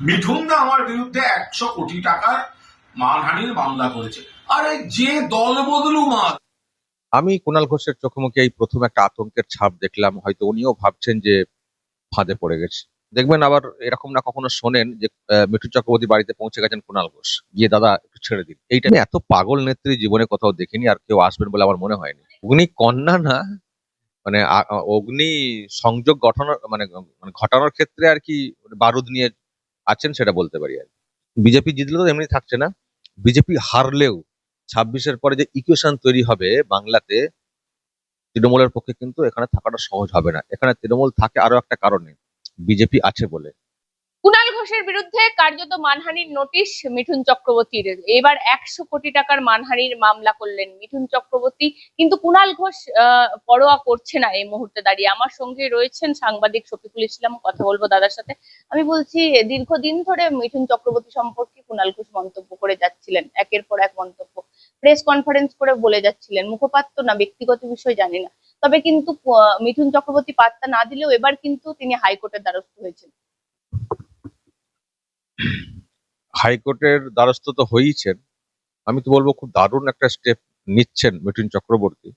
মিঠুন দা আমার বিরুদ্ধে একশো কোটি টাকার মানহানির মামলা করেছে। আরে যে দল বদলু মা। আমি কুণাল ঘোষের চোখে মুখে এই প্রথম একটা আতঙ্কের ছাপ দেখলাম। হয়তো উনিও ভাবছেন যে ফাঁদে পড়ে গেছে। দেখবেন আবার এরকম না কখনো শোনেন যে মিঠুন চক্রবর্তী বাড়িতে পৌঁছে গেছেন কুণাল ঘোষ। গিয়ে দাদা একটু ছেড়ে দিন। এইটা এত পাগল নেত্রী জীবনে কোথাও দেখিনি আর কেউ আসবেন বলে আমার মনে হয়নি। অগ্নি কন্যা না? মানে অগ্নি সংযোগ গঠনের মানে মানে ঘটানোর ক্ষেত্রে আর কি বারুদ নিয়ে আছেন সেটা বলতে পারি আর বিজেপি জিতলে তো এমনি থাকছে না। বিজেপি হারলেও ছাব্বিশের পরে যে ইকুয়েশন তৈরি হবে বাংলাতে, তৃণমূলের পক্ষে কিন্তু এখানে থাকাটা সহজ হবে না। এখানে তৃণমূল থাকে আরও একটা কারণে, বিজেপি আছে বলে। কুণাল ঘোষের বিরুদ্ধে কার্যত মানহানির নোটিশ মিঠুন চক্রবর্তীর। এবার একশো কোটি টাকার মানহানির মামলা করলেন মিঠুন চক্রবর্তী। কিন্তু কুণাল ঘোষ পরোয়া করছে না এই মুহূর্তে দাঁড়িয়ে। আমার সঙ্গে রয়েছেন সাংবাদিক শফিকুল ইসলাম, কথা বলব দাদার সাথে। আমি বলছি, দীর্ঘদিন ধরে মিঠুন চক্রবর্তী সম্পর্কে কুণাল ঘোষ মন্তব্য করে যাচ্ছিলেন, একের পর এক মন্তব্য। প্রেস কনফারেন্স করে বলে যাচ্ছিলেন, মুখপাত্র না, ব্যক্তিগত বিষয় জানি না। তবে কিন্তু মিঠুন চক্রবর্তী পাত্তা না দিলেও এবার কিন্তু তিনি হাইকোর্টের দ্বারস্থ হয়েছেন। হাইকোর্টের দ্বারস্থ তো হয়েইছেন। আমি তো বলব খুব দারুণ একটা স্টেপ নিচ্ছেন মিঠুন চক্রবর্তী।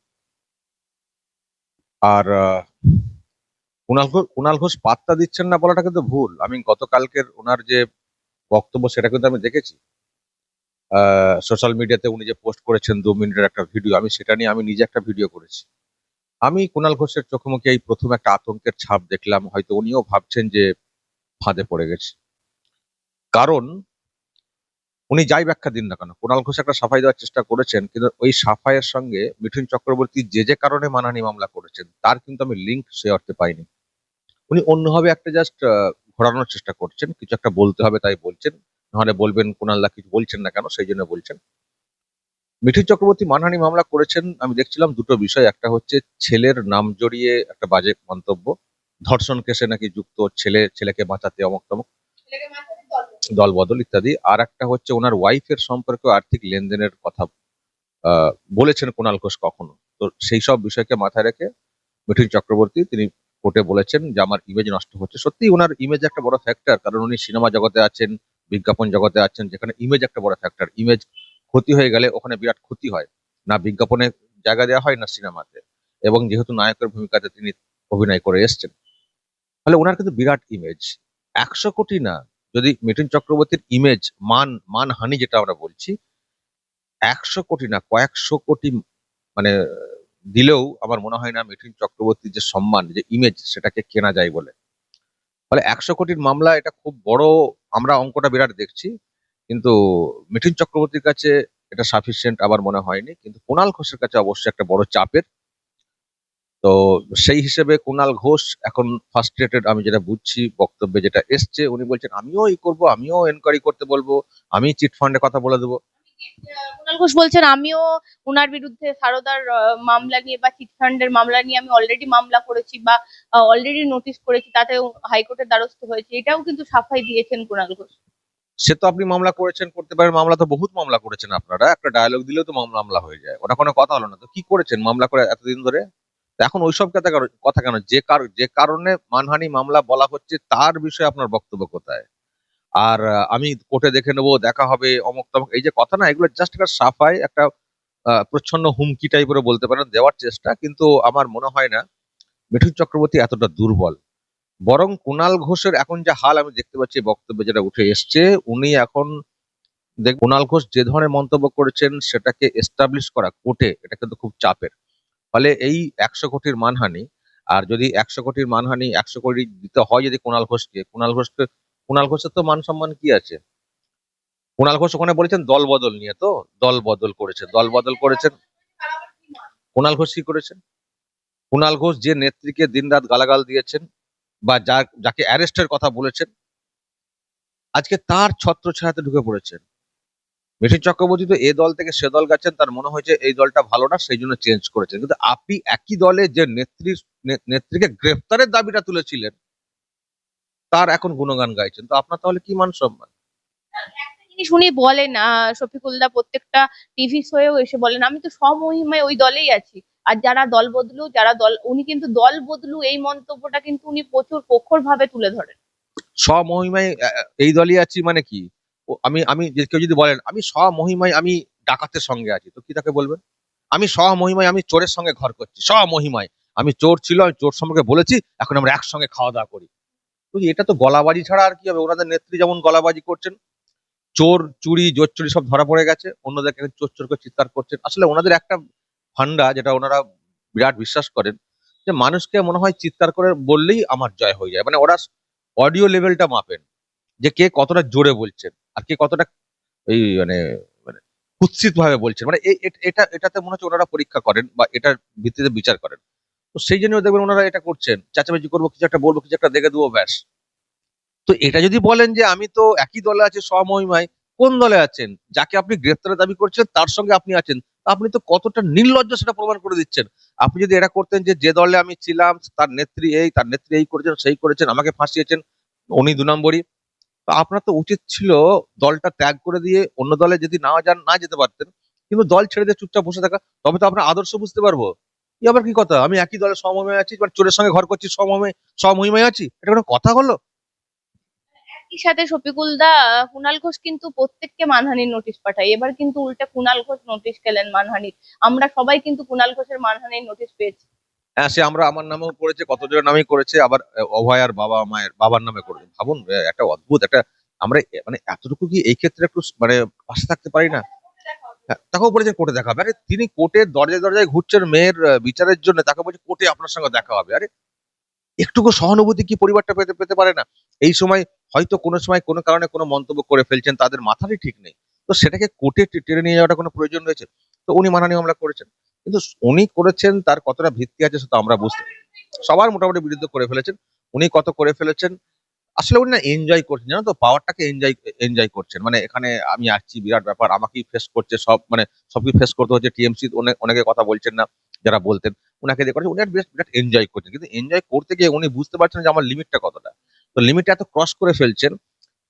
আর কুণাল ঘোষ কুণাল ঘোষ পাত্তা দিচ্ছেন না বলাটা কিন্তু ভুল। আমি গতকালকের ওনার যে বক্তব্য সেটা কিন্তু আমি দেখেছি। সোশ্যাল মিডিয়াতে উনি যে পোস্ট করেছেন দু মিনিটের একটা ভিডিও আমি সেটা নিয়ে আমি নিজে একটা ভিডিও করেছি। আমি কুণাল ঘোষের চোখে মুখে এই প্রথম একটা আতঙ্কের ছাপ দেখলাম। হয়তো উনিও ভাবছেন যে ফাঁদে পড়ে গেছে। কারণ উনি যাই ব্যাখ্যা দিন না কেন? কুণাল ঘোষ একটা সাফাই দেওয়ার চেষ্টা করেছেন, কিন্তু ওই সাফাইয়ের সঙ্গে মিঠুন চক্রবর্তী যে যে কারণে মানহানি মামলা করেছেন, তার কিন্তু আমি লিঙ্ক সে অর্থে পাইনি। উনি অন্যভাবে একটা জাস্ট ঘোরানোর চেষ্টা করছেন, কিছু একটা বলতে হবে তাই বলছেন, নাহলে বলবেন কুণাল দা কিছু বলছেন না কেন, সেই জন্য বলছেন। মিঠুন চক্রবর্তী মানহানি মামলা করেছেন, আমি দেখছিলাম দুটো বিষয়, একটা হচ্ছে ছেলের নাম জড়িয়ে একটা বাজে মন্তব্য, ধর্ষণ কেসে নাকি যুক্ত ছেলে, ছেলেকে বাঁচাতে অমক তমক। দল বদল ইত্যাদি। আর একটা হচ্ছে ওনার ওয়াইফের সম্পর্কে আর্থিক লেনদেনের কথা বলেছেন কুণাল ঘোষ কখনো। তো সেই সব বিষয়কে মাথায় রেখে মিঠুন চক্রবর্তী তিনি কোর্টে বলেছেন যে, আমার ইমেজ নষ্ট হচ্ছে। সত্যি ওনার ইমেজ একটা বড় ফ্যাক্টর কারণ উনি সিনেমা জগতে আছেন, বিজ্ঞাপন জগতে আছেন, যেখানে ইমেজ একটা বড় ফ্যাক্টর ইমেজ ক্ষতি হয়ে গেলে ওখানে বিরাট ক্ষতি হয়। না বিজ্ঞাপনে জায়গা দেওয়া হয়, না সিনেমাতে এবং যেহেতু নায়কের ভূমিকাতে তিনি অভিনয় করে এসেছেন। তাহলে ওনার কিন্তু বিরাট ইমেজ একশো কোটি না। যদি মিঠুন চক্রবর্তীর ইমেজ মান মানহানি যেটা আমরা বলছি, একশো কোটি না কয়েকশো কোটি মানে দিলেও আমার মনে হয় না মিঠুন চক্রবর্তীর যে সম্মান, যে ইমেজ সেটাকে কেনা যায় বলে। ফলে একশো কোটির মামলা এটা খুব বড়, আমরা অঙ্কটা বিরাট দেখছি, কিন্তু মিঠুন চক্রবর্তীর কাছে এটা সাফিসিয়েন্ট আবার মনে হয়নি, কিন্তু কুণাল ঘোষের কাছে অবশ্যই একটা বড় চাপের তো সেই হিসেবে কুণাল ঘোষ এখন ফার্স্ট্রেটেড আমি যেটা বুঝছি বক্তব্যে যেটা এসছে উনি বলছেন আমিও এই করব আমিও এনকোয়ারি করতে বলব আমি চিট ফান্ডে কথা বলে দেবো। কুণাল ঘোষ বলছেন আমিও ওনার বিরুদ্ধে সারদার মামলা নিয়ে বা চিটফান্ডের মামলা নিয়ে আমি অলরেডি মামলা করেছি বা অলরেডি নোটিশ করেছি তাতে হাইকোর্টের দ্বারস্থ হয়েছে। এটাও কিন্তু সাফাই দিয়েছেন কুণাল ঘোষ। সে তো আপনি মামলা করেছেন করতে পারেন মামলা তো বহুত মামলা করেছেন আপনারা একটা ডায়ালগ দিলেও তো মামলা মামলা হয়ে যায়। ওটা কোনো কথা হলো না। তো কি করেছেন মামলা করে এতদিন ধরে? এখন ওইসব কথা কথা কেন? যে কার, যে কারণে মানহানি মামলা বলা হচ্ছে তার বিষয়ে আপনার বক্তব্য কোথায়? আর আমি কোর্টে দেখে নেব, দেখা হবে, অমুক তমক, এই যে কথা না, এগুলো জাস্ট একটা সাফাই, একটা প্রচ্ছন্ন হুমকি টাইপের বলতে পারেন, দেওয়ার চেষ্টা, কিন্তু আমার মনে হয় না মিঠুন চক্রবর্তী এতটা দুর্বল। বরং কুণাল ঘোষের এখন যে হাল, আমি দেখতে পাচ্ছি বক্তব্যে যেটা উঠে এসছে, উনি এখন দেখ কুণাল ঘোষ যে ধরনের মন্তব্য করেছেন, সেটাকে এস্টাবলিশ করা কোর্টে, এটা কিন্তু খুব চাপের। ফলে এই একশো কোটির মানহানি, আর যদি একশো কোটির মানহানি একশো কোটি দিতে হয় যদি কুণাল ঘোষকে কুণাল ঘোষকে কুণাল ঘোষের তো মান সম্মান কি আছে? কুণাল ঘোষ ওখানে বলেছেন দল বদল নিয়ে তো, দল বদল করেছে, দল বদল করেছেন। কুণাল ঘোষ কি করেছেন? কুণাল ঘোষ যে নেত্রীকে দিনরাত গালাগাল দিয়েছেন বা যা, যাকে অ্যারেস্টের কথা বলেছেন, আজকে তার ছত্র ছায়াতে ঢুকে পড়েছেন। মিঠুন চক্রবর্তী তো এ দল থেকে সে দল গেছেন তার মনে হয়েছে এই দলটা ভালো না সেই জন্য চেঞ্জ করেছেন। কিন্তু আপনি একই দলে যে নেত্রী নেত্রীকে গ্রেফতারের দাবিটা তুলেছিলেন তার এখন গুণগান গাইছেন। তো আপনার তাহলে কি মান সম্মান? জিনিস উনি বলেন শফিকুলদা প্রত্যেকটা টিভি শোয়েও এসে বলেন আমি তো সমহিমায় ওই দলেই আছি। আর যারা দল বদলু যারা দল উনি কিন্তু দল বদলু এই মন্তব্যটা কিন্তু উনি প্রচুর প্রখর ভাবে তুলে ধরেন। স্বমহিমায় আহ, এই দলই আছি মানে কি? আমি আমি কেউ যদি বলেন, আমি স্বমহিমায় আমি ডাকাতের সঙ্গে আছি, তো কি তাকে বলবেন? আমি স্বমহিমায় আমি চোরের সঙ্গে ঘর করছি, স্বমহিমায়। আমি চোর ছিল, আমি চোর সম্পর্কে বলেছি, এখন আমরা একসঙ্গে খাওয়া দাওয়া করি। তো এটা তো গলাবাজি ছাড়া আর কি হবে? ওনাদের নেত্রী যেমন গলাবাজি করছেন, চোর, চুরি, জোর চুরি সব ধরা পড়ে গেছে, অন্যদেরকে চোর চোর করে চিৎকার করছেন। আসলে ওনাদের একটা ফান্ডা যেটা ওনারা বিরাট বিশ্বাস করেন, যে মানুষকে মনে হয় চিৎকার করে বললেই আমার জয় হয়ে যায়। মানে ওরা অডিও লেভেলটা মাপেন, যে কে কতটা জোরে বলছেন। আর কে কতটা এই মানে মানে কুৎসিত ভাবে বলছেন। মানে এটা, এটাতে মনে হচ্ছে ওনারা পরীক্ষা করেন বা এটার ভিত্তিতে বিচার করেন। তো সেই জন্য দেখবেন ওনারা এটা করছেন। চাচামেচি করব, কিছু একটা বলব, কিছু একটা দেখে দেবো, ব্যাস। তো এটা যদি বলেন যে আমি তো একই দলে আছি স্বমহিমায় কোন দলে আছেন? যাকে আপনি গ্রেফতারের দাবি করছেন, তার সঙ্গে আপনি আছেন। আপনি তো কতটা নির্লজ্জ সেটা প্রমাণ করে দিচ্ছেন। আপনি যদি এটা করতেন যে যে দলে আমি ছিলাম, তার নেত্রী এই, তার নেত্রী এই করেছেন, সেই করেছেন, আমাকে ফাঁসিয়েছেন, উনি দু নম্বরই। তো আপনার তো উচিত ছিল দলটা ত্যাগ করে দিয়ে অন্য দলে যদি না যান, না যেতে পারতেন, কিন্তু দল ছেড়ে দিয়ে চুপচাপ বসে থাকা, তবে তো আপনার আদর্শ বুঝতে পারব। কি আবার কি কথা? আমি একই দলে সমময় আছি, এবার চোরের সঙ্গে ঘর করছি, সমময়, সমহিমায় আছি? এটা কোনো কথা হলো? একই সাথে শফিকুল দা কুণাল ঘোষ কিন্তু প্রত্যেককে মানহানির নোটিশ পাঠায়। এবার কিন্তু উল্টে কুণাল ঘোষ নোটিশ খেলেন মানহানির। আমরা সবাই কিন্তু কুনাল ঘোষের মানহানির নোটিশ পেয়েছি। সে আমরা আমার নামেও করেছে কতজনের নামেই করেছে আবার অভয়ার বাবা মায়ের বাবার নামে করেছে। ভাবুন একটা অদ্ভুত একটা আমরা মানে এতটুকু কি এই ক্ষেত্রে একটু মানে পাশে থাকতে পারি না? হ্যাঁ, তাকেও বলেছেন কোর্টে দেখা হবে। আরে তিনি কোর্টের দরজায় দরজায় ঘুরছেন মেয়ের বিচারের জন্য তাকে বলছে কোর্টে আপনার সঙ্গে দেখা হবে। আরে একটুকু সহানুভূতি কি পরিবারটা পেতে পেতে পারে না? এই সময় হয়তো কোনো সময় কোনো কারণে কোনো মন্তব্য করে ফেলছেন তাদের মাথারই ঠিক নেই। তো সেটাকে কোর্টে টেনে নিয়ে যাওয়াটা কোনো প্রয়োজন রয়েছে? তো উনি মানহানি মামলা করেছেন। কিন্তু উনি করেছেন, তার কতটা ভিত্তি আছে সেটা আমরা বুঝতে সবার মোটামুটি বিরুদ্ধে করে ফেলেছেন। উনি কত করে ফেলেছেন? আসলে উনি না এনজয় করছেন। জানো তো পাওয়ারটাকে এনজয় এনজয় করছেন। মানে এখানে আমি আসছি, বিরাট ব্যাপার। আমাকেই ফেস করছে সব মানে সবই ফেস করতে হচ্ছে। টিএমসি অনেক কথা বলছেন না, যারা বলতেন। উনাকে দিয়ে করছে। উনি বিরাট এনজয় করছেন। কিন্তু এনজয় করতে গিয়ে উনি বুঝতে পারছেন যে আমার লিমিটটা কতটা। তো লিমিটটা এত ক্রস করে ফেলছেন।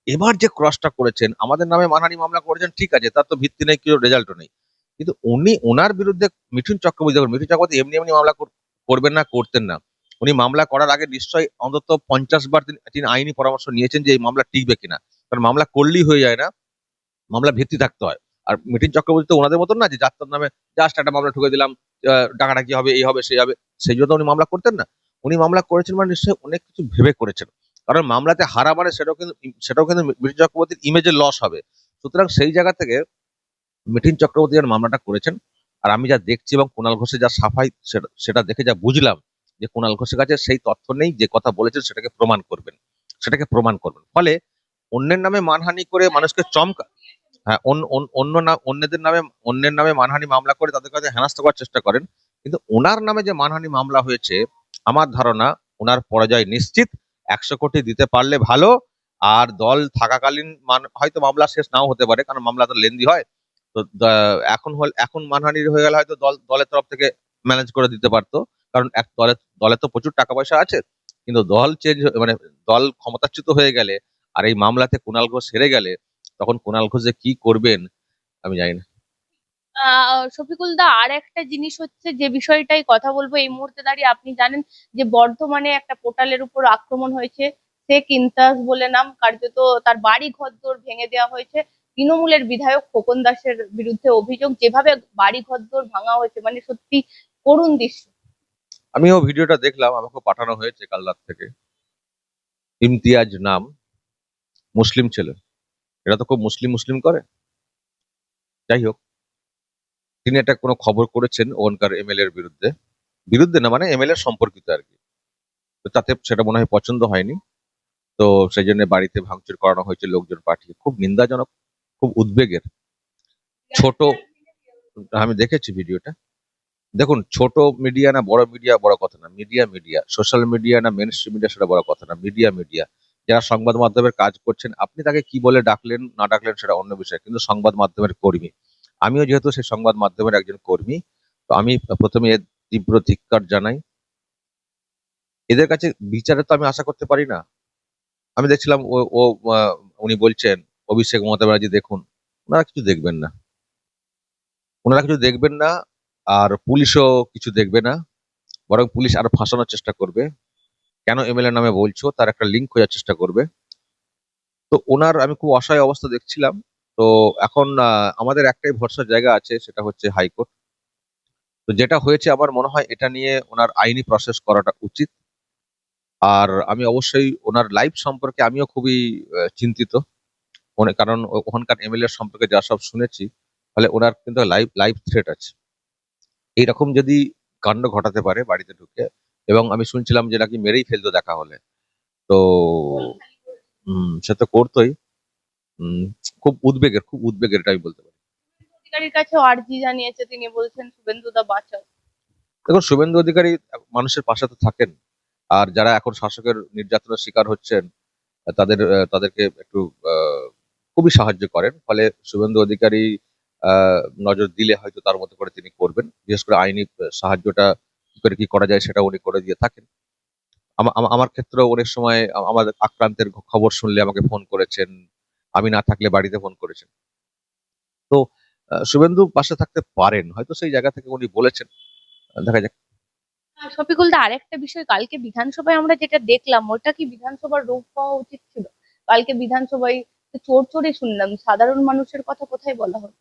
এবার যে ক্রসটা করেছেন, আমাদের নামে মানহানি মামলা করেছেন, ঠিক আছে, তার তো ভিত্তি নেই কেউ রেজাল্টও নেই। কিন্তু উনি ওনার বিরুদ্ধে মিঠুন চক্রবর্তী, দেখুন, মিঠুন চক্রবর্তী এমনি এমনি মামলা কর- করবেন না, করতেন না। উনি মামলা করার আগে নিশ্চয়ই অন্তত পঞ্চাশ বার তিনি আইনি পরামর্শ নিয়েছেন যে এই মামলা টিকবে কিনা। কারণ মামলা করলেই হয়ে যায় না, মামলা ভিত্তি থাকতে হয়। আর মিঠুন চক্রবর্তী তো ওনাদের মতন না যে যাত্রার নামে, জাস্ট একটা মামলা ঠুকে দিলাম ডাকাডাকি হবে এই হবে সেই হবে। সেই জন্য উনি মামলা করতেন না। উনি মামলা করেছেন মানে নিশ্চয়ই অনেক কিছু ভেবে করেছেন। কারণ মামলাতে হারা মানে সেটাও কিন্তু সেটাও কিন্তু মিঠুন চক্রবর্তীর ইমেজের লস হবে। সুতরাং সেই জায়গা থেকে মিঠুন চক্রবর্তী যখন মামলাটা করেছেন, আর আমি যা দেখছি এবং কুণাল ঘোষের যা সাফাই, সেটা- দেখে যা বুঝলাম যে কুণাল ঘোষের কাছে সেই তথ্য নেই, যে কথা বলেছেন সেটাকে প্রমাণ করবেন, সেটাকে প্রমাণ করবেন। ফলে অন্যের নামে মানহানি করে মানুষকে চমকা হ্যাঁ অন্য- না অন্যদের নামে অন্যের নামে মানহানি মামলা করে তাদের কাছে হেনাস্ত করার চেষ্টা করেন, কিন্তু ওনার নামে যে মানহানি মামলা হয়েছে, আমার ধারণা ওনার পরাজয় নিশ্চিত, একশো কোটি দিতে পারলে ভালো, আর দল থাকাকালীন হয়তো মামলা শেষ নাও হতে পারে, কারণ মামলা তো লেন্দি হয় তো এখন হল, এখন মানহানির হয়ে গেলে হয়তো দল, দলের তরফ থেকে ম্যানেজ করে দিতে পারতো। কারণ এক দলে দলে তো প্রচুর টাকা পয়সা আছে। কিন্তু দল চেঞ্জ মানে দল ক্ষমতাচ্যুত হয়ে গেলে আর এই মামলাতে কুণাল ঘোষ হেরে গেলে তখন কুণাল ঘোষ যে কি করবেন, আমি জানি না। শফিকুল দা, আর একটা জিনিস হচ্ছে যে বিষয়টাই কথা বলব, এই মুহূর্তে দাঁড়িয়ে আপনি জানেন যে বর্ধমানে একটা পোর্টালের উপর আক্রমণ হয়েছে। শেখ ইন্তাজ বলে নাম, কার্যত তার বাড়ি ঘরদোর ভেঙে দেওয়া হয়েছে। তৃণমূলের বিধায়ক খোকন দাসের বিরুদ্ধে অভিযোগ যেভাবে বাড়ি ঘরদোর ভাঙা হয়েছে মানে সত্যি করুণ দৃশ্য। আমিও ভিডিওটা দেখলাম আমাকে পাঠানো হয়েছে কাল রাত থেকে। ইমতিয়াজ নাম, মুসলিম ছেলে। এটা তো খুব মুসলিম মুসলিম করে। যাই হোক, তিনি একটা কোনো খবর করেছেন ওখানকার এমএলএ এর বিরুদ্ধে। বিরুদ্ধে না মানে এমএলএ সম্পর্কিত আর কি। তো তাতে সেটা মনে হয় পছন্দ হয়নি। তো সেই জন্য বাড়িতে ভাঙচুর করানো হয়েছে, লোকজন পাঠিয়ে। খুব নিন্দাজনক। খুব উদ্বেগের। ছোট আমি দেখেছি ভিডিওটা। দেখুন, ছোট মিডিয়া না, বড় মিডিয়া বড় কথা না, মিডিয়া মিডিয়া। সোশ্যাল মিডিয়া না মেন স্ট্রিম মিডিয়া সেটা বড় কথা না, মিডিয়া মিডিয়া। যারা সংবাদ মাধ্যমের কাজ করছেন, আপনি তাকে কি বলে ডাকলেন, না ডাকলেন সেটা অন্য বিষয়, কিন্তু সংবাদ মাধ্যমের কর্মী। আমিও যেহেতু সেই সংবাদ মাধ্যমের একজন কর্মী, তো আমি প্রথমে এর তীব্র ধিক্কার জানাই। এদের কাছে বিচারে তো আমি আশা করতে পারি না। আমি দেখছিলাম ও ও উনি বলছেন অভিষেক মমতা ব্যানার্জি দেখুন, ওনারা কিছু দেখবেন না। ওনারা কিছু দেখবেন না, আর পুলিশও কিছু দেখবে না। বরং পুলিশ আরও ফাঁসানোর চেষ্টা করবে। কেন এমএলএ নামে বলছো? তার একটা লিঙ্ক খোঁজার চেষ্টা করবে। তো ওনার, আমি খুব অসহায় অবস্থা দেখছিলাম। তো এখন আমাদের একটাই ভরসার জায়গা আছে, সেটা হচ্ছে হাইকোর্ট। তো যেটা হয়েছে আমার মনে হয়, এটা নিয়ে ওনার আইনি প্রসেস করাটা উচিত। আর আমি অবশ্যই ওনার লাইফ সম্পর্কে আমিও খুবই চিন্তিত। কারণ ওখানকার এমএলএ সম্পর্কে যা সব শুনেছি ফলে ওনার কিন্তু লাইফ লাইফ থ্রেট আছে। এইরকম যদি কাণ্ড ঘটাতে পারে বাড়িতে ঢুকে এবং আমি শুনছিলাম যে নাকি মেরেই ফেলতো দেখা হলে। তো সে তো করতোই। খুব উদ্বেগের খুব উদ্বেগের এটা আমি বলতে পারি। অধিকারীর কাছে আর্জি জানিয়েছে তিনি বলছেন শুভেন্দু দা বাঁচাও। দেখুন শুভেন্দু অধিকারী মানুষের পাশে তো থাকেন। আর যারা এখন শাসকের নির্যাতনের শিকার হচ্ছেন তাদের তাদেরকে একটু আহ, খুবই সাহায্য করেন। ফলে শুভেন্দু অধিকারী নজর দিলে হয়তো তার মতো করে তিনি করবেন। বিশেষ করে আইনি সাহায্যটা কি করে কি করা যায় সেটা উনি করে দিয়ে থাকেন। আমা- আমা- আমার ক্ষেত্রেও অনেক সময় আমাদের আক্রান্তের খবর শুনলে আমাকে ফোন করেছেন। আমি না থাকলে বাড়িতে ফোন করেছেন। তো শুভেন্দু পাশে থাকতে পারেন। হয়তো সেই জায়গা থেকে উনি বলেছেন। দেখা যাক। শফিকুল দা, আরেকটা বিষয়। কালকে বিধানসভায় আমরা যেটা দেখলাম, ওটা কি বিধানসভার রূপ পাওয়া উচিত ছিল? কালকে বিধানসভায় চোর চোরে শুনলাম। সাধারণ মানুষের কথা কোথায় বলা হলো?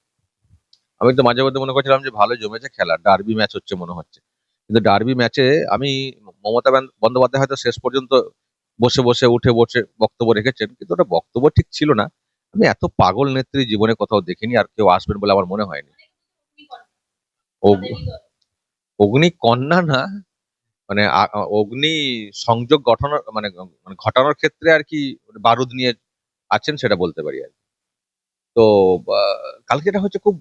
আমি তো মাঝে মধ্যে মনে করছিলাম যে ভালো জমেছে খেলা। ডার্বি ম্যাচ হচ্ছে মনে হচ্ছে। কিন্তু ডার্বি ম্যাচে আমি মমতা বন্দ্যোপাধ্যায় হয়তো শেষ পর্যন্ত বসে বসে উঠে বসে বক্তব্য রেখেছেন কিন্তু ওটা বক্তব্য ঠিক ছিল না। আমি এত পাগল নেত্রী জীবনে কোথাও দেখিনি আর কেউ আসবেন বলে আমার মনে হয়নি। অগ- অগ্নি কন্যা না? মানে অগ্নি সংযোগ গঠনের মানে মানে ঘটানোর ক্ষেত্রে আর কি বারুদ নিয়ে আছেন সেটা বলতে পারি আর। তো কালকে এটা হচ্ছে খুব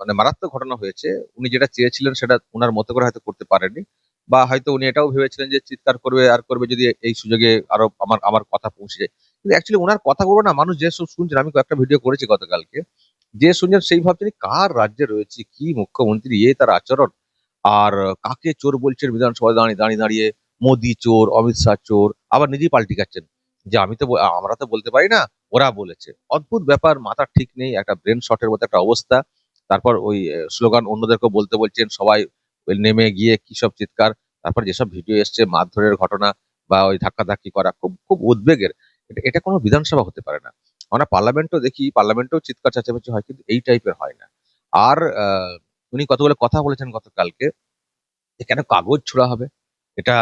মানে মারাত্মক ঘটনা হয়েছে। উনি যেটা চেয়েছিলেন সেটা ওনার মতো করে হয়তো করতে পারেননি বা হয়তো উনি এটাও ভেবেছিলেন যে চিৎকার করবে আর করবে যদি এই সুযোগে আরও আমার আমার কথা পৌঁছে যায়। কিন্তু অ্যাকচুয়ালি ওনার কথাগুলো না মানুষ যে সব শুনছেন, আমি কয়েকটা ভিডিও করেছি গতকালকে, যে শুনছেন সেই ভাবছেন কার রাজ্যে রয়েছে, কি মুখ্যমন্ত্রী, এ তার আচরণ? আর কাকে চোর বলছেন বিধানসভায় দাঁড়িয়ে দাঁড়িয়ে দাঁড়িয়ে? মোদি চোর, অমিত শাহ চোর, আবার নিজেই পাল্টি খাচ্ছেন। যে আমি তো আমরা তো বলতে পারি না ওরা বলেছে। অদ্ভুত ব্যাপার, মাথা ঠিক নেই, একটা ব্রেন শটের মতো একটা অবস্থা। তারপর ওই স্লোগান অন্যদেরকে বলতে বলছেন সবাই নেমে গিয়ে কি সব চিৎকার। তারপর যেসব ভিডিও এসছে, মারধরের ঘটনা বা ওই ধাক্কাধাক্কি করা খুব খুব উদ্বেগের। এটা কোনো বিধানসভা হতে পারে না। আমরা পার্লামেন্টও দেখি, পার্লামেন্টেও চিৎকার চেঁচামেচি হয়, কিন্তু এই টাইপের হয় না। আর উনি কতগুলো কথা বলেছেন গতকালকে কেন কাগজ ছোড়া হবে? এটা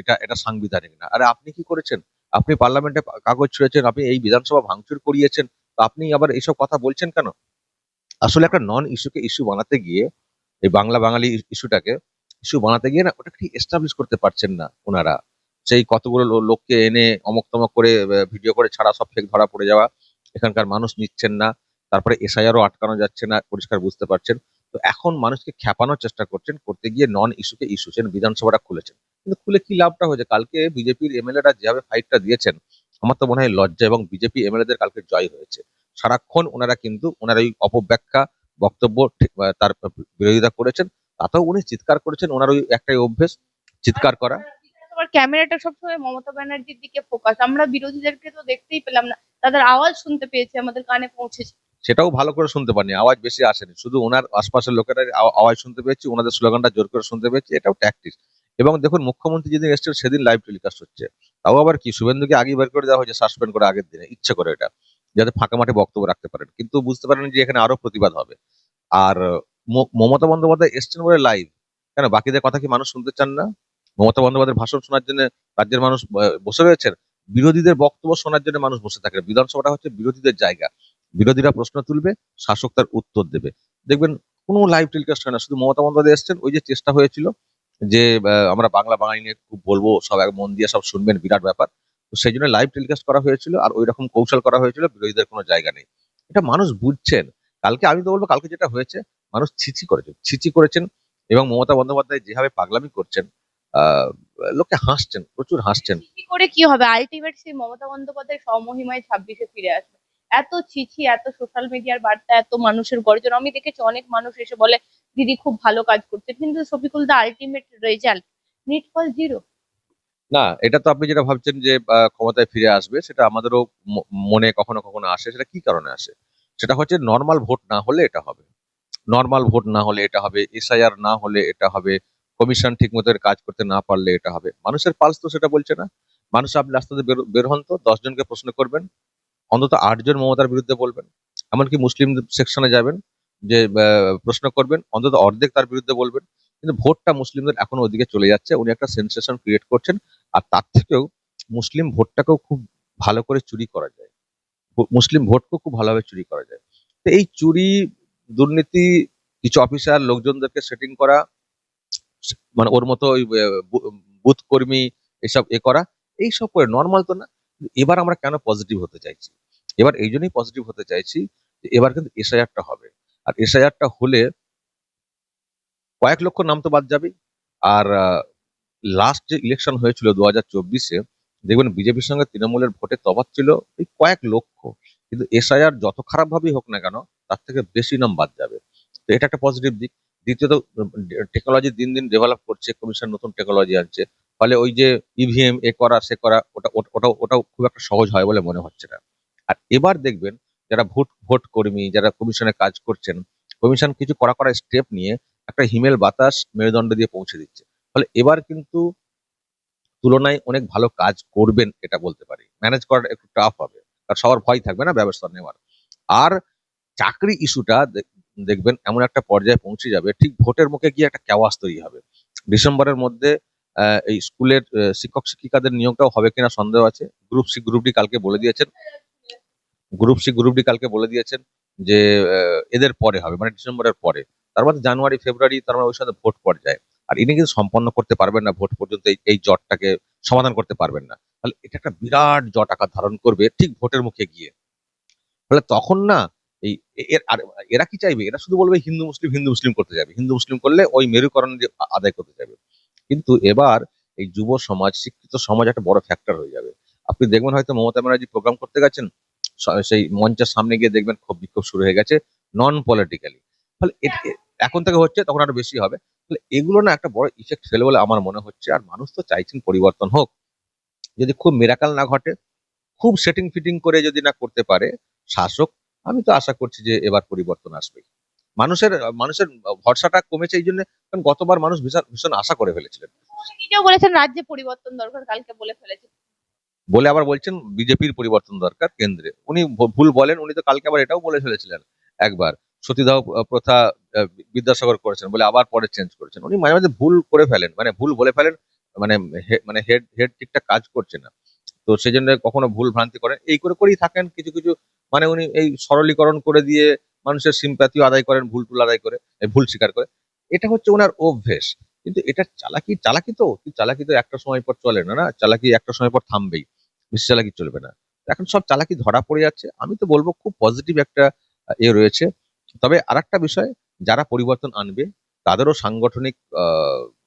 এটা এটা সাংবিধানিক না। আরে আপনি কি করেছেন? আপনি পার্লামেন্টে কাগজ ছুঁড়েছেন আপনি এই বিধানসভা ভাঙচুর করিয়েছেন, তো আপনি আবার এইসব কথা বলছেন কেন? আসলে একটা নন ইস্যুকে ইস্যু বানাতে গিয়ে, এই বাংলা বাঙালি ইস্যুটাকে ইস্যু বানাতে গিয়ে না ওটা ঠিক এস্টাবলিশ করতে পারছেন না ওনারা। সেই কতগুলো লোককে এনে অমক তমক করে ভিডিও করে ছাড়া সব ফেক ধরা পড়ে যাওয়া, এখানকার মানুষ নিচ্ছেন না, তারপরে এসআইআরও আটকানো যাচ্ছে না, পরিষ্কার বুঝতে পারছেন। তো এখন মানুষকে খ্যাপানোর চেষ্টা করছেন, করতে গিয়ে নন ইস্যুকে ইস্যু বিধানসভাটা খুলেছেন। কিন্তু খুলে কি লাভটা হয়েছে? কালকে বিজেপির এমএলএরা যেভাবে ফাইটটা দিয়েছেন আমার তো মনে হয় লজ্জা এবং বিজেপি এমএলএদের কালকে জয় হয়েছে। সারাক্ষণ ওনারা কিন্তু ওনার ওই অপব্যাখ্যা বক্তব্য তার বিরোধিতা করেছেন তাতেও উনি চিৎকার করেছেন ওনার ওই একটাই অভ্যেস চিৎকার করা। ক্যামেরাটা সবসময় মমতা ব্যানার্জির দিকে ফোকাস আমরা বিরোধীদেরকে তো দেখতেই পেলাম না তাদের আওয়াজ শুনতে পেয়েছি আমাদের কানে পৌঁছেছে। সেটাও ভালো করে শুনতে পারিনি আওয়াজ বেশি আসেনি শুধু ওনার আশপাশের লোকেরা আওয়াজ শুনতে পেয়েছি ওনাদের স্লোগানটা জোর করে শুনতে পেয়েছি এটাও ট্যাকটিস এবং দেখুন, মুখ্যমন্ত্রী যেদিন এসেছেন সেদিন লাইভ টেলিকাস্ট হচ্ছে। তাও আবার কি, শুভেন্দুকে আগে বের করে দেওয়া হয়েছে সাসপেন্ড করে আগের দিনে। ইচ্ছে করে এটা, যাতে ফাঁকা মাঠে বক্তব্য রাখতে পারেন। কিন্তু বুঝতে পারেন যে এখানে আরও প্রতিবাদ হবে। আর মমতা বন্দ্যোপাধ্যায় এসছেন বলে লাইভ কেন, বাকিদের কথা কি মানুষ শুনতে চান না? মমতা বন্দ্যোপাধ্যায়ের ভাষণ শোনার জন্য রাজ্যের মানুষ বসে রয়েছেন? বিরোধীদের বক্তব্য শোনার জন্য মানুষ বসে থাকে বিধানসভাটা হচ্ছে বিরোধীদের জায়গা। বিরোধীরা প্রশ্ন তুলবে, শাসক তার উত্তর দেবে। দেখবেন, কোনো লাইভ টেলিকাস্ট হয় না। শুধু মমতা বন্দ্যোপাধ্যায় এসছেন, ওই যে চেষ্টা হয়েছিল যে আমরা বাংলা বাঙালি নিয়ে খুব বলব, সব এক মন দিয়ে সব শুনবেন, বিরাট ব্যাপার। তো সেই জন্য লাইভ টেলিকাস্ট করা হয়েছিল আর ওই রকম কৌশল করা হয়েছিল, বিরোধীদের কোনো জায়গা নেই। এটা মানুষ বুঝছেন। কালকে আমি তো বলব, কালকে যেটা হয়েছে, মানুষ ছিচি করেছেন ছিচি করেছেন এবং মমতা বন্দ্যোপাধ্যায় যেভাবে পাগলামি করছেন লোকে হাসছেন, প্রচুর হাসছেন। কি করে কি হবে? আলটিমেট সেই মমতা বন্দ্যোপাধ্যায় স্বমহিমায় ছাব্বিশে ফিরে আসবে। এত চিঠি এত সোশ্যাল মিডিয়ার বার্তা, এত মানুষের গর্জন। আমি দেখেছি অনেক মানুষ এসে বলে দিদি খুব ভালো কাজ করছে কিন্তু Shafiqul da ultimate result net ফল জিরো না, এটা তো আপনি যেটা ভাবছেন যে ক্ষমতায় ফিরে আসবে, সেটা আমাদেরও মনে কখনো কখনো আসে, সেটা কি কারণে আসে? সেটা হচ্ছে নর্মাল ভোট না হলে এটা হবে। নর্মাল ভোট না হলে এটা হবে এসআইআর না হলে এটা হবে কমিশন ঠিক মতো কাজ করতে না পারলে এটা হবে। মানুষের পালস তো সেটা বলছে না। মানুষ আপনি রাস্তাতে বের হন তো দশজনকে প্রশ্ন করবেন, অন্তত আটজন মমতার বিরুদ্ধে বলবেন। এমনকি মুসলিম সেকশনে যাবেন যে প্রশ্ন করবেন, অন্তত অর্ধেক তার বিরুদ্ধে বলবেন। কিন্তু ভোটটা মুসলিমদের এখনও ওদিকে চলে যাচ্ছে। উনি একটা সেন্সেশন ক্রিয়েট করছেন। আর তার থেকেও মুসলিম ভোটটাকেও খুব ভালো করে চুরি করা যায়। মুসলিম ভোটকেও খুব ভালোভাবে চুরি করা যায়। তো এই চুরি, দুর্নীতি, কিছু অফিসার লোকজনদেরকে সেটিং করা মানে ওর মতো ওই বুথ কর্মী এসব এ করা এইসব করে নর্মাল তো না। এবার আমরা কেন পজিটিভ হতে চাইছি? এবার এই জন্যই পজিটিভ হতে চাইছি এবার কিন্তু এসআইআরটা হবে। আর এসআইআরটা হলে কয়েক লক্ষ নাম তো বাদ যাবেই। আর লাস্ট যে ইলেকশন হয়েছিল দু হাজার চব্বিশে, দেখবেন বিজেপির সঙ্গে তৃণমূলের ভোটে তফাৎ ছিল এই কয়েক লক্ষ। কিন্তু এসআইআর যত খারাপ ভাবেই হোক না কেন, তার থেকে বেশি নাম বাদ যাবে। তো এটা একটা পজিটিভ দিক। দ্বিতীয়ত টেকনোলজি দিন দিন ডেভেলপ করছে কমিশন নতুন টেকনোলজি আনছে। ফলে ওই যে ইভিএম এ করা, সে করা, ওটা, ওটা- ওটাও খুব একটা সহজ হয় বলে মনে হচ্ছে না। আর এবার দেখবেন যারা ভোট ভোট কর্মী, যারা কমিশনে কাজ করছেন, কমিশন কিছু করা করা স্টেপ নিয়ে একটা হিমেল বাতাস মেরুদণ্ড দিয়ে পৌঁছে দিচ্ছে। ফলে এবার কিন্তু তুলনায় অনেক ভালো কাজ করবেন এটা বলতে পারি। ম্যানেজ করাটা একটু টাফ হবে, কারণ সবার ভয় থাকবে না ব্যবস্থা নেওয়ার। আর চাকরি ইস্যুটা দেখবেন এমন একটা পর্যায়ে পৌঁছে যাবে, ঠিক ভোটের মুখে গিয়ে একটা কেওয়াস তৈরি হবে। ডিসেম্বরের মধ্যে এই স্কুলের শিক্ষক শিক্ষিকাদের নিয়োগটাও হবে কিনা সন্দেহ আছে। গ্রুপ সি গ্রুপ ডি কালকে বলে দিয়েছেন। গ্রুপ সি, গ্রুপ ডি কালকে বলে দিয়েছেন যে এদের পরে হবে মানে ডিসেম্বরের পরে। তার মধ্যে জানুয়ারি, ফেব্রুয়ারি, তার মানে ওই সাথে ভোট পর্যায়ে। আর ইনি কিন্তু সম্পন্ন করতে পারবেন না ভোট পর্যন্ত এই- জটটাকে সমাধান করতে পারবেন না। তাহলে এটা একটা বিরাট জট আকার ধারণ করবে ঠিক ভোটের মুখে গিয়ে। ফলে তখন না, এই এর কি চাইবে? এরা শুধু বলবে হিন্দু, মুসলিম হিন্দু, মুসলিম করতে যাবে। হিন্দু, মুসলিম করলে ওই মেরুকরণ দিয়ে আদায় করতে যাবে। কিন্তু এবার এই যুব সমাজ, শিক্ষিত সমাজ একটা বড় ফ্যাক্টর হয়ে যাবে। আপনি দেখবেন হয়তো মমতা ব্যানার্জি প্রোগ্রাম করতে গেছেন সেই মঞ্চের সামনে গিয়ে দেখবেন ক্ষোভ বিক্ষোভ শুরু হয়ে গেছে নন পলিটিক্যালি ফলে এখন থেকে হচ্ছে তখন আরও বেশি হবে। ফলে এগুলো না একটা বড় ইফেক্ট ফেলে বলে আমার মনে হচ্ছে, আর মানুষ তো চাইছেন পরিবর্তন হোক। যদি খুব মেরাকাল না ঘটে, খুব সেটিং ফিটিং করে যদি না করতে পারে, শাসক, আমি তো আশা করছি যে এবার পরিবর্তন আসবে মানুষের মানুষের ভরসাটা কমেছে এই জন্য, কারণ গতবার মানুষ ভীষণ ভীষণ আশা করে ফেলেছিলেন। বলেছেন, রাজ্যে পরিবর্তন দরকার, কালকে বলে ফেলেছেন। বলে আবার বলছেন বিজেপির পরিবর্তন দরকার কেন্দ্রে। উনি ভুল বলেন, উনি তো কালকে আবার এটাও বলে ফেলেছিলেন একবার। সতীদাহ প্রথা বিদ্যাসাগর করেছেন বলে আবার পরে চেঞ্জ করেছেন। উনি মাঝে মাঝে ভুল করে ফেলেন মানে ভুল বলে ফেলেন মানে মানে হেড হেড ঠিকঠাক কাজ করছে না। তো সেই জন্য কখনো ভুল ভ্রান্তি করেন, এই করে, করেই থাকেন কিছু কিছু মানে উনি এই সরলীকরণ করে দিয়ে মানুষের সিম্প্যাথিও আদায় করেন, ভুল টুল আদায় করে ভুল স্বীকার করে। এটা হচ্ছে ওনার অভ্যেস। কিন্তু এটা চালাকি চালাকি তো চালাকি তো একটা সময় পর চলে না না? চালাকি একটা সময় পর থামবেই। বেশি চালাকি চলবে না। এখন সব চালাকি ধরা পড়ে যাচ্ছে। আমি তো বলব খুব পজিটিভ একটা, এ রয়েছে। তবে আরেকটা বিষয়, যারা পরিবর্তন আনবে, তাদেরও সাংগঠনিক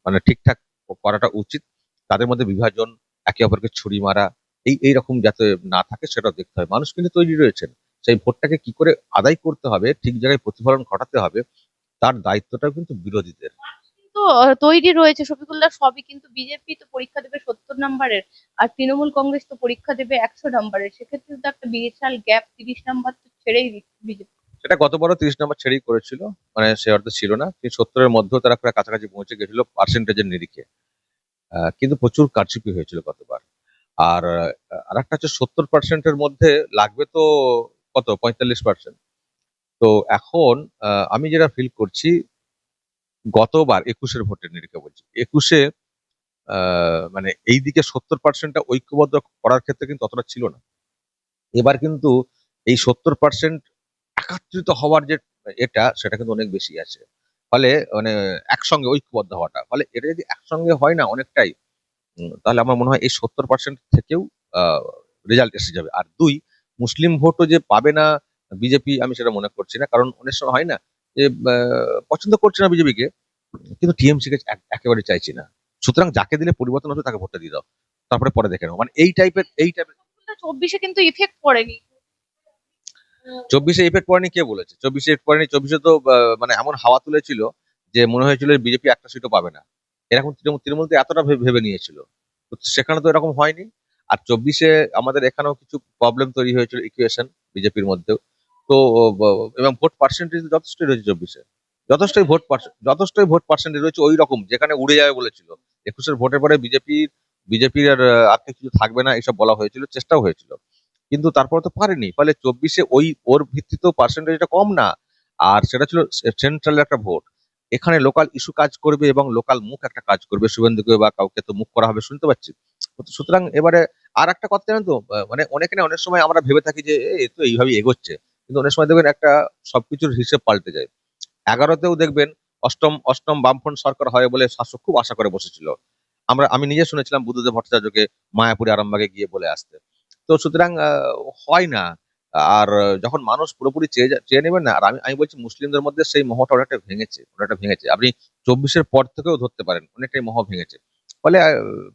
মানে ঠিকঠাক করাটা উচিত। তাদের মধ্যে বিভাজন, একে অপরকে ছুরি মারা, এই এই রকম যাতে না থাকে সেটাও দেখতে হবে মানুষ কিন্তু তৈরি রয়েছেন। সেই ভোটটাকে কি করে আদায় করতে হবে, ঠিক জায়গায় প্রতিফলন ঘটাতে হবে, তার দায়িত্বটাও কিন্তু বিরোধীদের। তৈরি রয়েছে। শফিকুল্লাহ সবই কিন্তু বিজেপি তো পরীক্ষা দেবে সত্তর নাম্বারের, আর তৃণমূল কংগ্রেস তো পরীক্ষা দেবে একশো নাম্বারের। সেক্ষেত্রে তো একটা বিশাল গ্যাপ তিরিশ নাম্বার তো ছেড়েই বিজেপি। সেটা গতবারও তিরিশ নম্বর ছেড়েই করেছিল মানে সে অর্থ ছিল না। সত্তরের মধ্যেও তারা প্রায় কাছাকাছি পৌঁছে গেছিল পার্সেন্টেজের নিরিখে। কিন্তু প্রচুর কারচুপি হয়েছিল গতবার। আর আর একটা হচ্ছে সত্তর পার্সেন্টের মধ্যে লাগবে তো কত? পঁয়তাল্লিশ পার্সেন্ট তো এখন আমি যেটা ফিল করছি গতবার একুশের ভোটের নিরিখে বলছি। একুশে মানে এই দিকে সত্তর পার্সেন্টটা ঐক্যবদ্ধ করার ক্ষেত্রে কিন্তু অতটা ছিল না। এবার কিন্তু এই সত্তর পার্সেন্ট একাত্রিত হওয়ার যে এটা, সেটা কিন্তু অনেক বেশি আছে। ফলে মানে একসঙ্গে ঐক্যবদ্ধ হওয়াটা, ফলে এটা যদি একসঙ্গে হয় না অনেকটাই তাহলে আমার মনে হয় এই সত্তর পার্সেন্ট থেকেও রেজাল্ট এসে যাবে। আর দুই, মুসলিম ভোটও যে পাবে না, বিজেপি, আমি সেটা মনে করছি না। কারণ অনেক সময় হয় না যে পছন্দ করছে না বিজেপিকে কিন্তু টিএমসি কে এক- একেবারে চাইছি না। সুতরাং যাকে দিলে পরিবর্তন হবে তাকে ভোটটা দিয়ে দাও। তারপরে পরে দেখে নেব। মানে এই টাইপের এই টাইপের চব্বিশে কিন্তু ইফেক্ট পড়েনি। চব্বিশে ইফেক্ট পড়েনি কে বলেছে? চব্বিশে এফেক্ট পড়েনি। চব্বিশে তো মানে এমন হাওয়া তুলেছিল যে মনে হয়েছিল বিজেপি একটা সিটও পাবে না। এরকম তৃণমূল তৃণমূল তো এতটা ভেবে ভেবে নিয়েছিল। তো সেখানে তো এরকম হয়নি। আর চব্বিশে আমাদের এখানেও কিছু প্রবলেম তৈরি হয়েছিল ইকুয়েশন বিজেপির মধ্যেও। তো এবং ভোট পার্সেন্টেজ যথেষ্টই রয়েছে চব্বিশে। যথেষ্টই ভোট যথেষ্টই ভোট পার্সেন্টেজ রয়েছে ওই রকম যেখানে উড়ে যাবে বলেছিল। একুশের ভোটের পরে বিজেপির বিজেপির আর আহ, আর কিছু থাকবে না এসব বলা হয়েছিল চেষ্টাও হয়েছিল। কিন্তু তারপর তো পারেনি ফলে চব্বিশে ওই ওর ভিত্তিতেও পার্সেন্টেজটা কম না। আর সেটা ছিল সেন্ট্রাল একটা ভোট এখানে লোকাল ইস্যু কাজ করবে এবং লোকাল মুখ একটা কাজ করবে শুভেন্দুকে বা কাউকে তো মুখ করা হবে শুনতে পাচ্ছি। সুতরাং এবারে আর একটা কথা জানেন তো মানে অনেকে না অনেক সময় আমরা ভেবে থাকি যে এ তো এইভাবে এগোচ্ছে। কিন্তু অনেক সময় দেখবেন একটা সবকিছুর হিসেব পাল্টে যায়। এগারোতেও দেখবেন অষ্টম অষ্টম বামফ্রন্ট সরকার হয় বলে শাসক খুব আশা করে বসেছিল। আমরা, আমি নিজে শুনেছিলাম বুদ্ধদেব ভট্টাচার্যকে মায়াপুরে আরামবাগে গিয়ে বলে আসতে। তো সুতরাং হয় না। আর যখন মানুষ পুরোপুরি চেয়ে চেয়ে নেবেন না, আর আমি আমি বলছি মুসলিমদের মধ্যে সেই মোহটা অনেকটা ভেঙেছে অনেকটা ভেঙেছে। আপনি চব্বিশের পর থেকেও ধরতে পারেন, অনেকটাই মোহ ভেঙেছে। ফলে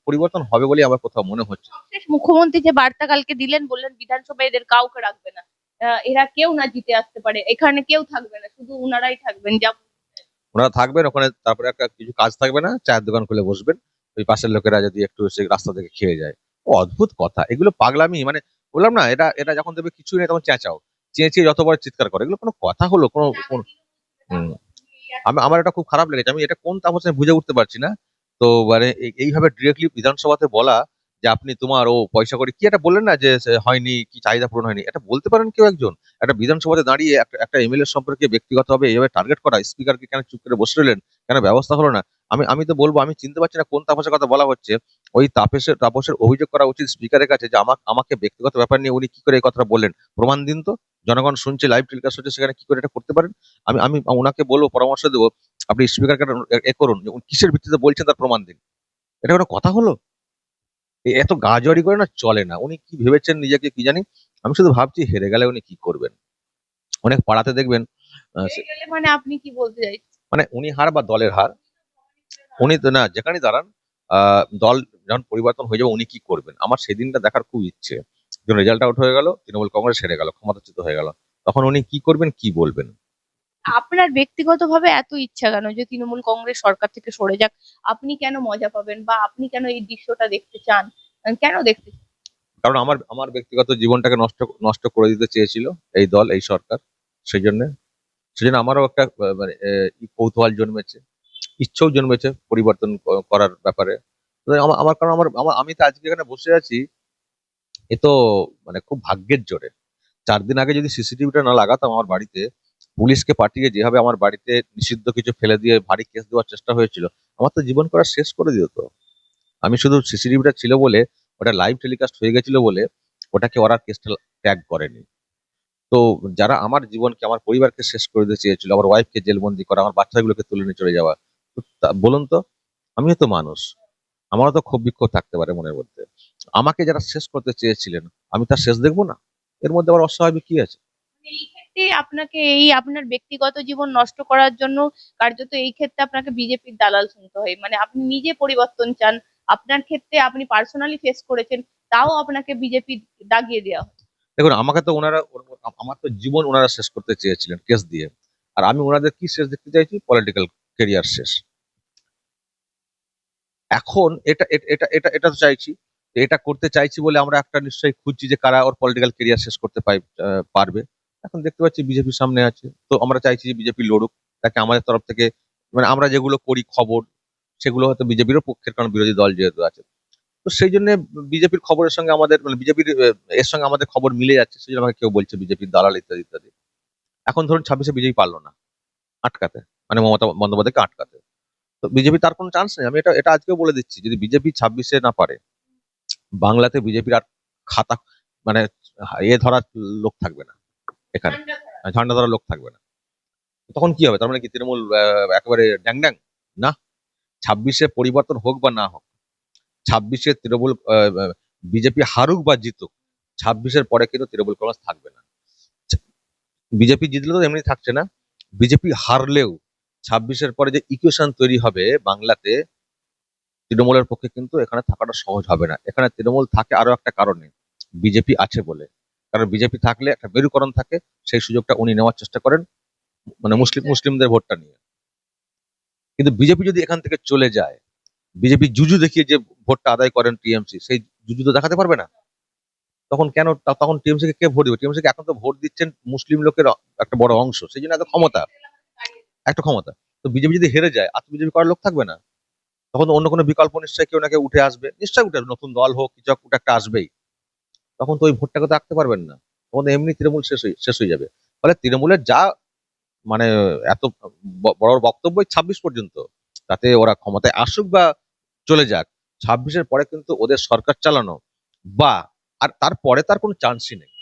পরিবর্তন হবে বলে আমার কোথাও মনে হচ্ছে। মুখ্যমন্ত্রী যে বার্তা কালকে দিলেন, বললেন বিধানসভায় এদের কাউকে রাখবে না। এরা কেউ না জিতে আসতে পারে। এখানে কেউ থাকবে না শুধু উনারাই থাকবেন। যা ওনারা থাকবেন ওখানে তারপরে একটা কিছু কাজ থাকবে না চায়ের দোকান খুলে বসবেন। ওই পাশের লোকেরা যদি একটু সেই রাস্তা থেকে খেয়ে যায়। ও অদ্ভুত কথা। এগুলো পাগলামি মানে বললাম না এটা এটা যখন দেবে কিছু নেই তখন চেঁচাও। চেঁচিয়ে যতবার চিৎকার করে এগুলো কোনো কথা হলো কোনো। আমি আমার এটা খুব খারাপ লেগেছে। আমি এটা কোন তাপস বুঝে উঠতে পারছি না। তো মানে এই- এইভাবে ডিরেক্টলি বিধানসভাতে বলা যে আপনি তোমার ও পয়সা করে কি এটা বললেন না যে হয়নি, কি চাহিদা পূরণ হয়নি? এটা বলতে পারেন কেউ একজন? একটা বিধানসভাতে দাঁড়িয়ে একটা এমএলএ সম্পর্কে ব্যক্তিগতভাবে এইভাবে টার্গেট করা স্পিকারকে কেন চুপ করে বসে রইলেন? কেন ব্যবস্থা হলো না? আমি আমি তো বলব, আমি চিনতে পারছি না কোন তাপসের কথা বলা হচ্ছে। ওই তাপসের তাপসের অভিযোগ করা উচিত স্পিকারের কাছে যে আমাকে আমাকে ব্যক্তিগত ব্যাপার নিয়ে উনি কি করে এই কথাটা বললেন? প্রমাণ দিন তো। জনগণ শুনছে লাইভ টেলিকাস্ট হচ্ছে, সেখানে কি করে এটা করতে পারেন? আমি আমি ওনাকে বলব, পরামর্শ দেবো, আপনি স্পিকারকে এ করুন। কিসের ভিত্তিতে বলছেন তার প্রমাণ দিন। এটা কোনো কথা হলো? এত গাজরি করে না চলে না। উনি কি ভেবেছেন নিজেকে কি জানি? আমি শুধু ভাবছি হেরে গেলে উনি কি করবেন? অনেক পাড়াতে দেখবেন মানে আপনি কি বলতে চাইছেন মানে উনি হার বা দলের হার উনি তো না যেখানে দাঁড়ান আহ, দল যখন পরিবর্তন হয়ে যাবে উনি কি করবেন? আমার সেদিনটা দেখার খুব ইচ্ছে। যখন রেজাল্ট আউট হয়ে গেল তৃণমূল কংগ্রেস হেরে গেল ক্ষমতাচ্যুত হয়ে গেল তখন উনি কি করবেন কি বলবেন? আপনার ব্যক্তিগতভাবে এত ইচ্ছা কেন যে তৃণমূল কংগ্রেস সরকার থেকে সরে যাক? আপনি কেন মজা পাবেন বা আপনি কেন এই দৃশ্যটা দেখতে চান? কেন দেখতে? কারণ আমার আমার ব্যক্তিগত জীবনটাকে নষ্ট নষ্ট করে দিতে চেয়েছিল এই দল, এই সরকার সেই জন্য সেই জন্য আমারও একটা মানে কৌতূহল জন্মেছে, ইচ্ছেও জন্মেছে পরিবর্তন করার ব্যাপারে। আমার, কারণ আমার- আমি তো আজকে এখানে বসে আছি, এ তো মানে খুব ভাগ্যের জোরে। চার দিন আগে যদি সিসিটিভিটা না লাগাতাম আমার বাড়িতে পুলিশকে পাঠিয়ে যেভাবে আমার বাড়িতে নিষিদ্ধ কিছু ফেলে দিয়ে ভারী কেস দেওয়ার চেষ্টা হয়েছিল, আমার তো জীবন করা শেষ করে দিত। আমি শুধু সিসিটিভিটা ছিল বলে, ওটা লাইভ টেলিকাস্ট হয়ে গেছিল বলে, ওটাকে ওরা কেসটা ট্যাগ করেনি। তো যারা আমার জীবনকে, আমার পরিবারকে শেষ করে দিতে চেয়েছিল, আমার ওয়াইফকে জেলবন্দি করা, আমার বাচ্চাগুলোকে তুলে নিয়ে চলে যাওয়া বলুন তো, আমিও তো মানুষ, আমারও তো ক্ষোভ বিক্ষোভ থাকতে পারে মনের মধ্যে। আমাকে যারা শেষ করতে চেয়েছিলেন, আমি তার শেষ দেখব না? এর মধ্যে আবার অস্বাভাবিক কি আছে? এই ক্ষেত্রে আপনাকে এই আপনার ব্যক্তিগত জীবন নষ্ট করার জন্য কার্যত এই ক্ষেত্রে আপনাকে বিজেপির দালাল শুনতে হয়। মানে আপনি নিজে পরিবর্তন চান, আপনার ক্ষেত্রে আপনি পার্সোনালি ফেস করেছেন, তাও আপনাকে বিজেপি দাগিয়ে দেওয়া হয়। দেখুন, আমাকে তো ওনারা, আমার তো জীবন ওনারা শেষ করতে চেয়েছিলেন কেস দিয়ে। আর আমি ওনাদের কি শেষ দেখতে চাইছি? পলিটিক্যাল কেরিয়ার শেষ। এখন এটা, এটা- এটা এটা তো চাইছি। এটা করতে চাইছি বলে আমরা একটা নিশ্চয়ই খুঁজছি যে কারা ওর পলিটিক্যাল কেরিয়ার শেষ করতে পারবে। এখন দেখতে পাচ্ছি বিজেপির সামনে আছে। তো আমরা চাইছি যে বিজেপি লড়ুক, তাকে আমাদের তরফ থেকে মানে আমরা যেগুলো করি খবর, সেগুলো হয়তো বিজেপিরও পক্ষের কারণ বিরোধী দল যেহেতু আছে। তো সেই জন্য বিজেপির খবরের সঙ্গে আমাদের মানে বিজেপির এর সঙ্গে আমাদের খবর মিলে যাচ্ছে, সেই জন্য আমাকে কেউ বলছে বিজেপির দালাল ইত্যাদি ইত্যাদি। এখন ধরুন ছাব্বিশে বিজেপি পারল না, আটকাতে মানে মমতা বন্দ্যোপাধ্যায়কে আটকাতে। তো বিজেপি তার কোনো চান্স নেই। আমি এটা এটা আজকেও বলে দিচ্ছি, যদি বিজেপি ছাব্বিশে না পারে, বাংলাতে বিজেপির আর খাতা মানে এ ধরার লোক থাকবে না। এখানে। ঝান্ডা ধরার লোক থাকবে না। তখন কি হবে? তার মানে কি তৃণমূল একেবারে ড্যাং ড্যাং না। ছাব্বিশে পরিবর্তন হোক বা না হোক ছাব্বিশে তৃণমূল বিজেপি হারুক বা জিতুক ছাব্বিশের পরে কিন্তু তৃণমূল কংগ্রেস থাকবে না। বিজেপি জিতলে তো এমনি থাকছে না। বিজেপি হারলেও ছাব্বিশের পরে যে ইকুয়েশন তৈরি হবে বাংলাতে তৃণমূলের পক্ষে কিন্তু এখানে থাকাটা সহজ হবে না। এখানে তৃণমূল থাকে আরও একটা কারণে বিজেপি আছে বলে। কারণ বিজেপি থাকলে একটা মেরুকরণ থাকে সেই সুযোগটা উনি নেওয়ার চেষ্টা করেন মানে মুসলিম মুসলিমদের ভোটটা নিয়ে। কিন্তু বিজেপি যদি এখান থেকে চলে যায় বিজেপি জুজু দেখিয়ে যে ভোটটা আদায় করেন টিএমসি সেই জুজু তো দেখাতে পারবে না। তখন কেন তখন টিএমসি কে কে ভোট দেবে? টিএমসি কে এখন তো ভোট দিচ্ছেন মুসলিম লোকের একটা বড় অংশ সেই জন্য এত ক্ষমতা। একটা ক্ষমতা। তো বিজেপি যদি হেরে যায় আর বিজেপি করার লোক থাকবে না। তখন তো অন্য কোনো বিকল্প নিশ্চয়ই কেউ না কেউ উঠে আসবে। নিশ্চয়ই উঠে আসবে নতুন দল হোক কিছু একটা আসবেই। তখন তো ওই ভোটটাকে তো আঁকতে পারবেন না। তখন এমনি তৃণমূল শেষ হয়ে শেষ হয়ে যাবে। ফলে তৃণমূলের যা মানে এত বড় বক্তব্য ছাব্বিশ পর্যন্ত। তাতে ওরা ক্ষমতায় আসুক বা চলে যাক, ছাব্বিশের পরে কিন্তু ওদের সরকার চালানো বা, আর তারপরে তার কোনো চান্সই নেই।